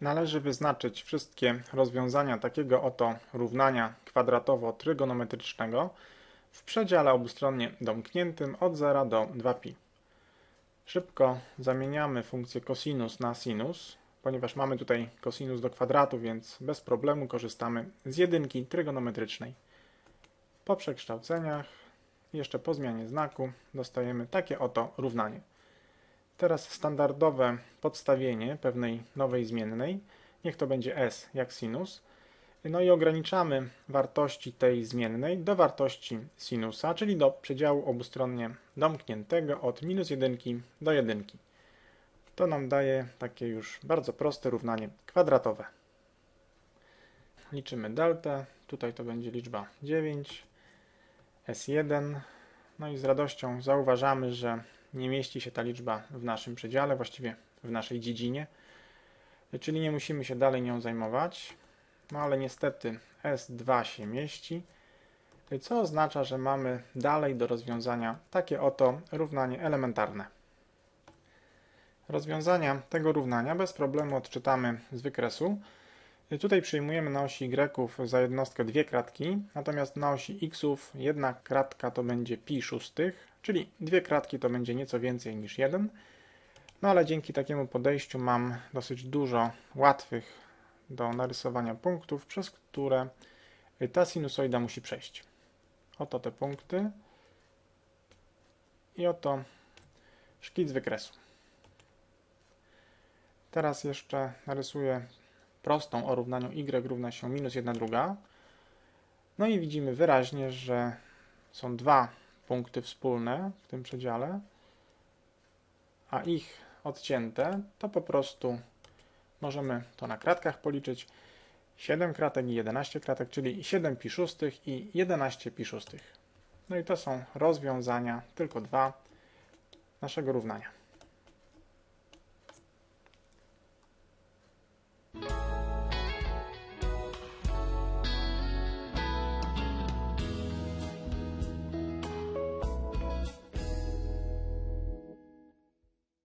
Należy wyznaczyć wszystkie rozwiązania takiego oto równania kwadratowo-trygonometrycznego w przedziale obustronnie domkniętym od 0 do 2pi. Szybko zamieniamy funkcję cosinus na sinus, ponieważ mamy tutaj cosinus do kwadratu, więc bez problemu korzystamy z jedynki trygonometrycznej. Po przekształceniach, jeszcze po zmianie znaku, dostajemy takie oto równanie. Teraz standardowe podstawienie pewnej nowej zmiennej, niech to będzie s jak sinus, no i ograniczamy wartości tej zmiennej do wartości sinusa, czyli do przedziału obustronnie domkniętego od minus 1 do 1. To nam daje takie już bardzo proste równanie kwadratowe. Liczymy deltę, tutaj to będzie liczba 9, S1, no i z radością zauważamy, że nie mieści się ta liczba w naszym przedziale, właściwie w naszej dziedzinie, czyli nie musimy się dalej nią zajmować. No ale niestety S2 się mieści, co oznacza, że mamy dalej do rozwiązania takie oto równanie elementarne. Rozwiązania tego równania bez problemu odczytamy z wykresu. Tutaj przyjmujemy na osi y za jednostkę dwie kratki, natomiast na osi x jedna kratka to będzie pi szóstych, czyli dwie kratki to będzie nieco więcej niż jeden. No ale dzięki takiemu podejściu mam dosyć dużo łatwych do narysowania punktów, przez które ta sinusoida musi przejść. Oto te punkty i oto szkic wykresu. Teraz jeszcze narysuję prostą o równaniu y równa się minus 1 druga. No i widzimy wyraźnie, że są dwa punkty wspólne w tym przedziale, a ich odcięte to po prostu możemy to na kratkach policzyć. 7 kratek i 11 kratek, czyli 7 pi szóstych i 11 pi szóstych. No i to są rozwiązania, tylko dwa naszego równania.